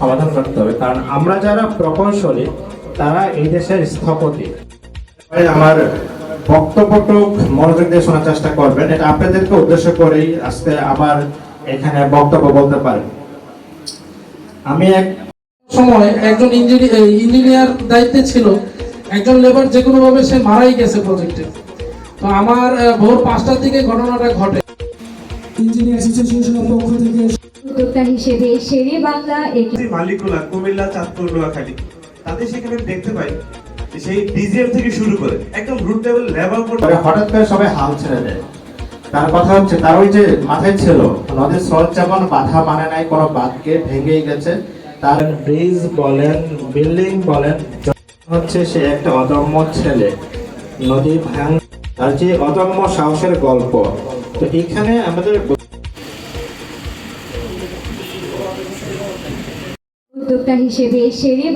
সমাধান করতে হবে কারণ আমরা যারা প্রকৌশলী তারা এই দেশের স্থপতি। আমার বক্তব্যটুকু মনোযোগ দিয়ে শোনার চেষ্টা করবেন। এটা আপনাদেরকে উদ্দেশ্য করেই আজকে আমার এখানে বক্তব্য বলতে পারেন আমি এক সময় একজন ইঞ্জিনিয়ার ইঞ্জিনিয়ার দায়িত্বে ছিল। একজন লেবার যে কোনো ভাবে সে মারাই গেছে প্রজেক্টে তো আমার ভোর পাঁচটার দিকে ঘটনাটা ঘটে। ইঞ্জিনিয়ার অ্যাসোসিয়েশনের পক্ষ থেকে উদ্যোক্তা হিসেবে শেরে বাংলা মালিকুলা কুমিল্লা চাঁদপুর নোয়াখালী তাতে সেখানে দেখতে পাই সেই ডিজিএম থেকে শুরু করে একদম রুট লেভেল লেভেল পরে হঠাৎ করে সবাই হাল ছেড়ে দেয়। তার কথা হচ্ছে তার ওই যে মাথায় ছিল নদীর স্রোত যেমন বাধা মানে নাই কোনো বাঁধকে ভেঙেই গেছে তার ব্রিজ বলেন বিল্ডিং বলেন হচ্ছে সে একটা অদম্য ছেলে। নদী ভাঙ তার যে অদম্য সাহসের গল্প তো এখানে আমাদের উদ্যোক্তা হিসেবে শেরে